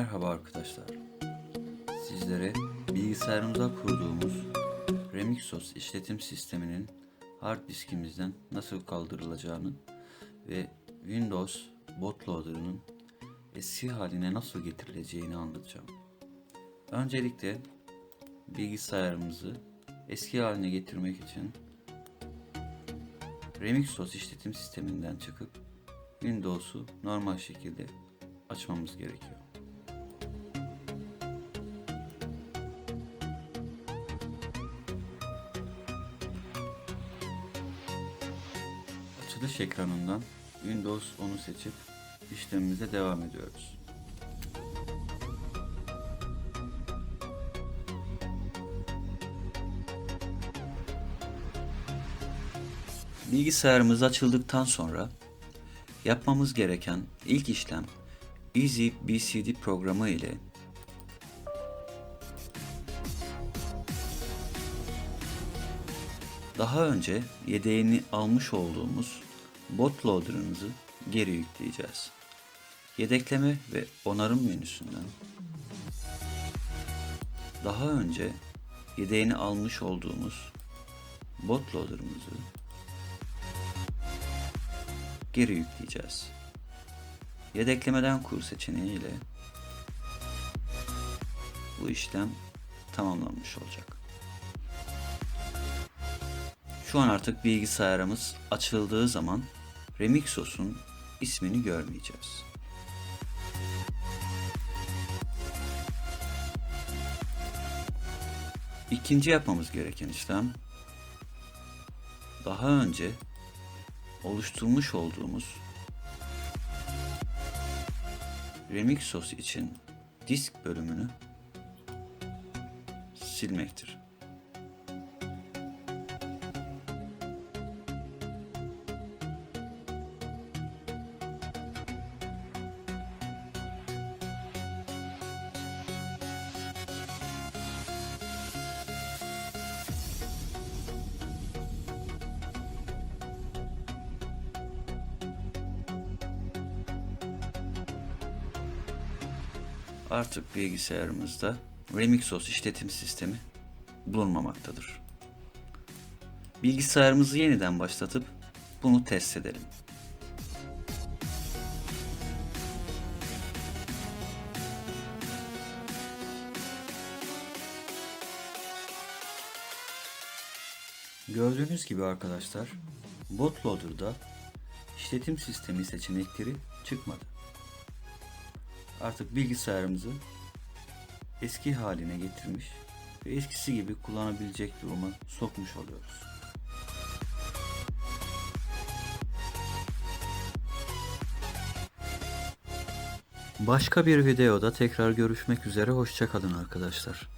Merhaba arkadaşlar. Sizlere bilgisayarımıza kurduğumuz Remixos işletim sisteminin hard diskimizden nasıl kaldırılacağını ve Windows bootloader'ının eski haline nasıl getirileceğini anlatacağım. Öncelikle bilgisayarımızı eski haline getirmek için Remixos işletim sisteminden çıkıp Windows'u normal şekilde açmamız gerekiyor. Açılış ekranından Windows 10'u seçip işlemimize devam ediyoruz. Bilgisayarımız açıldıktan sonra yapmamız gereken ilk işlem Easy BCD programı ile daha önce yedeğini almış olduğumuz bootloader'ımızı geri yükleyeceğiz. Yedekleme ve onarım menüsünden daha önce yedeğini almış olduğumuz bootloader'ımızı geri yükleyeceğiz. Yedeklemeden kur seçeneği ile bu işlem tamamlanmış olacak. Şu an artık bilgisayarımız açıldığı zaman Remixos'un ismini görmeyeceğiz. İkinci yapmamız gereken işlem daha önce oluşturmuş olduğumuz Remixos için disk bölümünü silmektir. Artık bilgisayarımızda Remixos işletim sistemi bulunmamaktadır. Bilgisayarımızı yeniden başlatıp bunu test edelim. Gördüğünüz gibi arkadaşlar, bootloader'da işletim sistemi seçenekleri çıkmadı. Artık bilgisayarımızı eski haline getirmiş ve eskisi gibi kullanabilecek duruma sokmuş oluyoruz. Başka bir videoda tekrar görüşmek üzere hoşçakalın arkadaşlar.